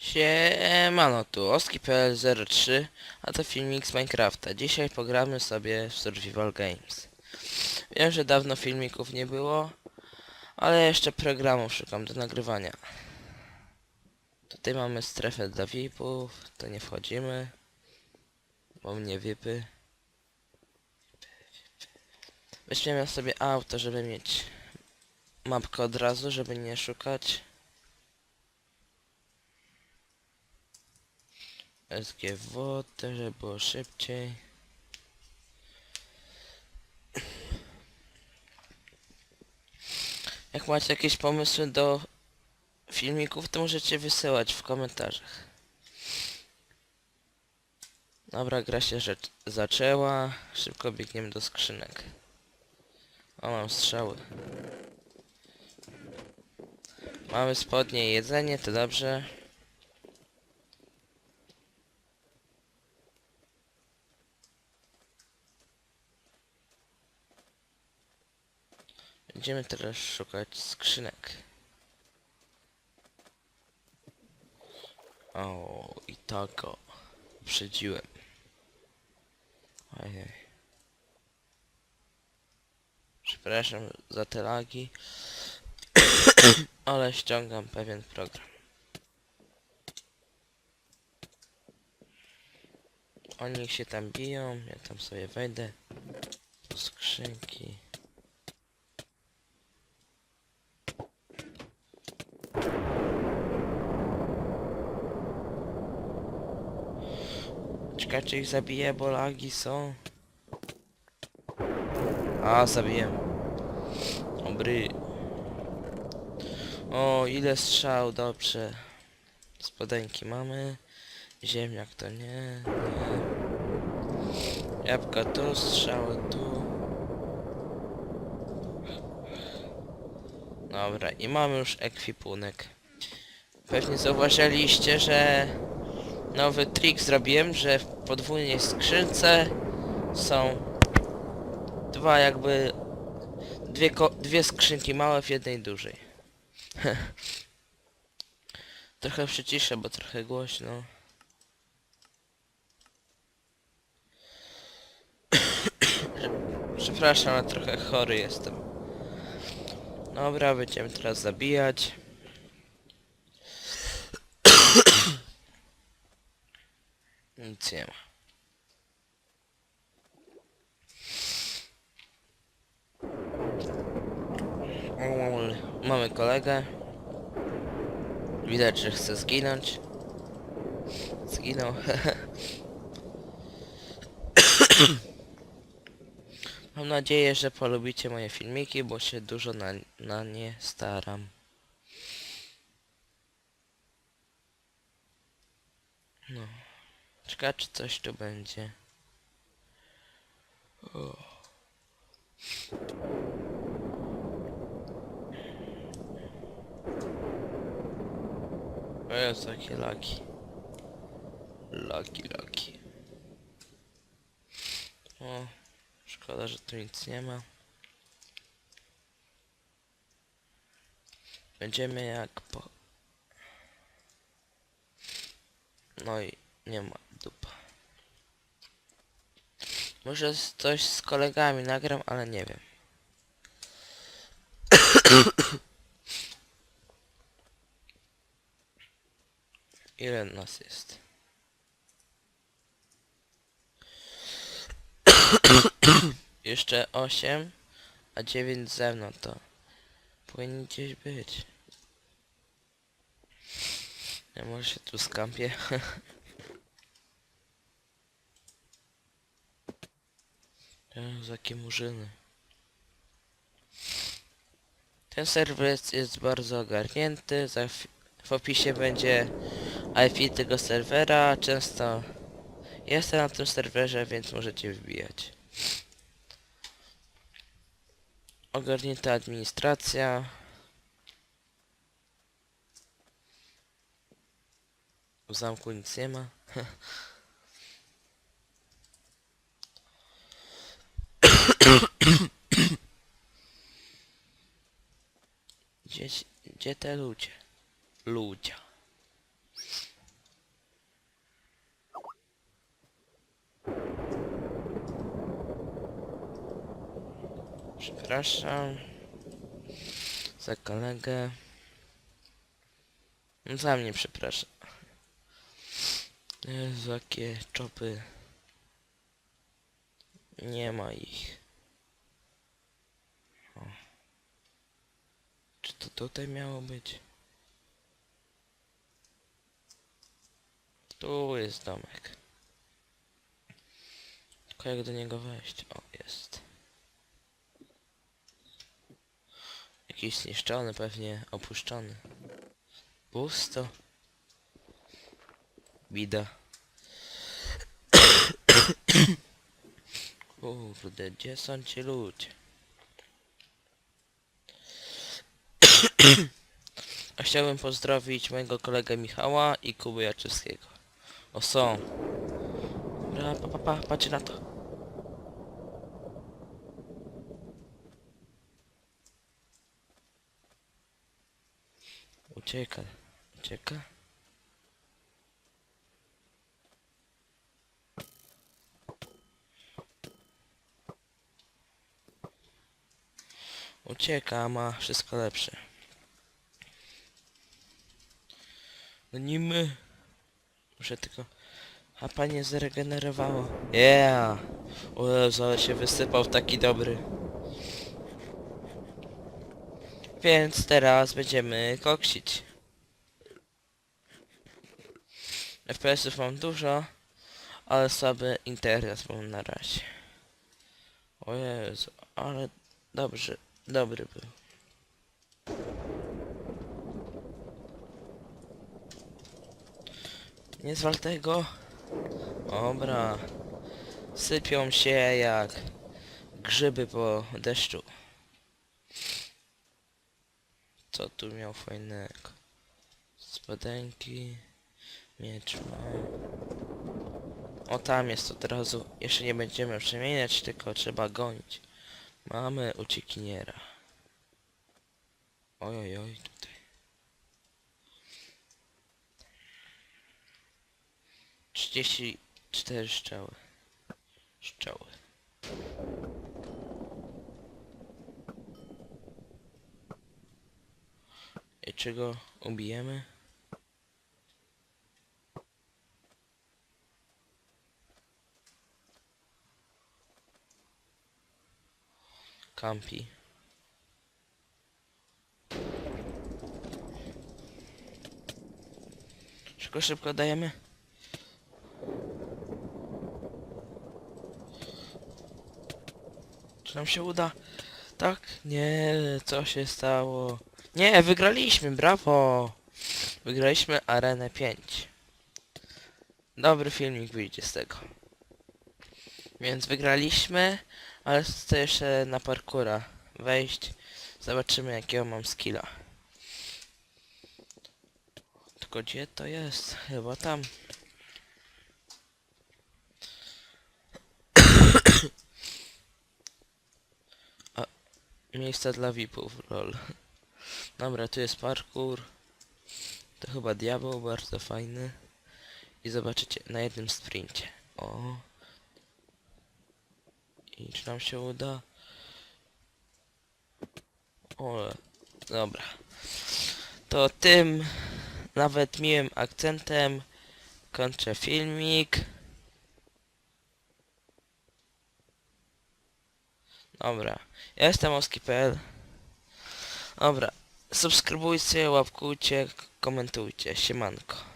Siemano, tu Oski.pl03, a to filmik z Minecrafta. Dzisiaj pogramy sobie w Survival Games. Wiem, że dawno filmików nie było, ale jeszcze programów szukam do nagrywania. Tutaj mamy strefę dla VIP-ów, to nie wchodzimy, bo mnie VIPy. Weźmiemy sobie auto, żeby mieć mapkę od razu, żeby nie szukać. SGW, też żeby było szybciej. Jak macie jakieś pomysły do filmików, to możecie wysyłać w komentarzach. Dobra, gra się zaczęła. Szybko biegniemy do skrzynek. O, mam strzały. Mamy spodnie i jedzenie, to dobrze. Będziemy teraz szukać skrzynek. O, i tak go uprzedziłem. Ojej. Przepraszam za te lagi, ale ściągam pewien program. Oni się tam biją, ja tam sobie wejdę do skrzynki. Czekajcie, ich zabiję, bo lagi są. A, zabiję. Dobry. O, ile strzał, dobrze. Spodenki mamy. Ziemniak to nie, nie. Jabłka tu, strzały tu. Dobra, i mamy już ekwipunek. Pewnie zauważyliście, że nowy trik zrobiłem, że w podwójnej skrzynce są dwa jakby dwie, dwie skrzynki małe w jednej dużej. trochę przyciszę, bo trochę głośno. Przepraszam, ale trochę chory jestem. Dobra, będziemy teraz zabijać. Nic nie ma. Mamy kolegę. Widać, że chce zginąć. Zginął. Mam nadzieję, że polubicie moje filmiki, bo się dużo na, na nie staram. No. Czekaj, czy coś tu będzie. O. O jest takie laki. Laki, laki. O, szkoda, że tu nic nie ma. Będziemy jak po... No i nie ma dupa. Może coś z kolegami nagram, ale nie wiem. Ile nas jest? Jeszcze 8, a 9 ze mną to powinien gdzieś być. Ja może się tu skampię. Jezu, jakie murzyny. Ten serwer jest, bardzo ogarnięty. Za w opisie będzie IP tego serwera. Często jestem na tym serwerze, więc możecie wbijać. Ogarnięta administracja. W zamku nic nie ma. Gdzie, gdzie te ludzie? Ludzie. Przepraszam za kolegę. No, za mnie przepraszam. Jezu, jakie czopy. Nie ma ich. Czy to tutaj miało być? Tu jest domek. Tylko jak do niego wejść? O, jest. Jakiś zniszczony, pewnie opuszczony. Pusto. Bida. Kurde, gdzie są ci ludzie? A chciałbym pozdrowić mojego kolegę Michała i Kuby Jaczewskiego. O są. Dobra, pa, pa, pa, na to. Ucieka, ucieka. Ucieka, ma wszystko lepsze. No nie my. Muszę tylko... A panie zregenerowało. Yeah! O ale się wysypał taki dobry. Więc teraz będziemy koksić. FPS-ów mam dużo, ale słaby internet mam na razie. O Jezu, ale dobrze, dobry był. Nie zwal tego. Dobra. Sypią się jak grzyby po deszczu. Co tu miał fajnego? Spodenki. Miecz. O tam jest od razu. Jeszcze nie będziemy przemieniać, tylko trzeba gonić. Mamy uciekiniera. Oj, oj, oj, tutaj. Trzydzieści cztery strzały. Strzały. I czy go ubijemy? Kampi. Szybko, szybko dajemy. Czy nam się uda? Tak? Nie, co się stało? Nie, wygraliśmy, brawo! Wygraliśmy arenę 5. Dobry filmik wyjdzie z tego. Więc wygraliśmy, ale chcę jeszcze na parkura wejść. Zobaczymy jakiego mam skilla. Tylko gdzie to jest? Chyba tam. A, miejsca dla VIPów, lol. Dobra, tu jest parkour. To chyba diabeł, bardzo fajny. I zobaczycie na jednym sprincie. O. I czy nam się uda? O, dobra. To tym nawet miłym akcentem kończę filmik. Dobra. Jestem oski.pl Dobra. Subskrybujcie, łapkujcie, komentujcie. Siemanko.